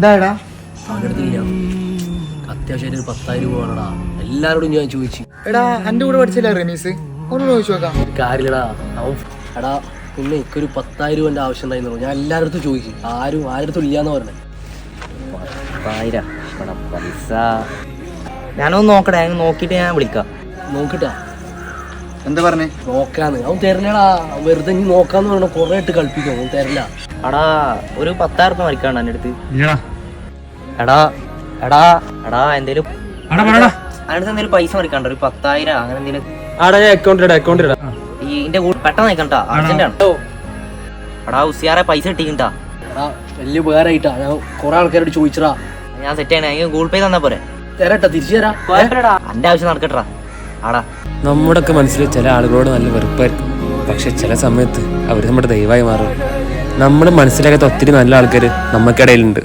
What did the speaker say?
എന്താടാ അത്യാവശ്യമായിട്ട് ഒരു പത്തായിരം രൂപ വേണടാ. എല്ലാവരോടും ഞാൻ ചോദിച്ചു. എടാ എന്റെ കൂടെ പഠിച്ചില്ല റമീസ്? ഒന്ന് ചോദിച്ചു നോക്കാം. കാര്യമില്ലടാ. അവൻ എടാ പിന്നെ എനിക്കൊരു പത്തായിരം രൂപന്റെ ആവശ്യം ഉണ്ടായിരുന്നു ഞാൻ എല്ലാവരുടെ അടുത്തും ചോദിച്ചു. ആരും ആരുടെ ഇല്ലാന്ന് പറഞ്ഞു. പത്തായിരം. പൈസ. ഞാനൊന്ന് നോക്കട്ടെ ഞാൻ നോക്കിയിട്ട് ഞാൻ വിളിക്കാം. നോക്കിട്ടാ. എന്താ പറഞ്ഞേ? നോക്കാന്ന്. അവൻ തരില്ലടാ വെറുതെ നീ നോക്കാന്ന് പറഞ്ഞ കൊറേ ഇട്ട് കളിപ്പിക്കും അവൻ തരില്ല അടാ ഒരു പത്തായിരം മരിക്കാണ് എന്റെ അടുത്ത്. ഇല്ലടാ. എടാ എടാ എടാ എന്തേലും അതിനടുത്ത് എന്തേലും പൈസ മറിക്കാണ്ട് ഒരു പത്തായിരം അങ്ങനെ എന്തേലും ഈ കൂടെ പെട്ടെന്ന് നിൽക്കണ്ട അർജന്റ് ആണ്. എടാ ഉസിയാറെ പൈസ കിട്ടിക്കണ്ടാ എടാ വലിയ ഉപകാരമായിട്ടാ ഞാൻ കുറെ ആൾക്കാരോട് ചോദിച്ചടാ. ഞാൻ സെറ്റ് ചെയ്യണേ. ഗൂഗിൾ പേ തന്നാ പോരെ. തരട്ടാ തിരിച്ചു തരാ. എന്റെ ആവശ്യം നടക്കട്ടാ ആടാ. നമ്മുടെയൊക്കെ മനസ്സിൽ ചില ആളുകളോട് നല്ല വെറുപ്പായിരിക്കും. പക്ഷെ ചില സമയത്ത് അവർ നമ്മുടെ ദൈവമായി മാറും. നമ്മൾ മനസ്സിലാക്കാത്ത ഒത്തിരി നല്ല ആൾക്കാർ നമുക്കിടയിലുണ്ട്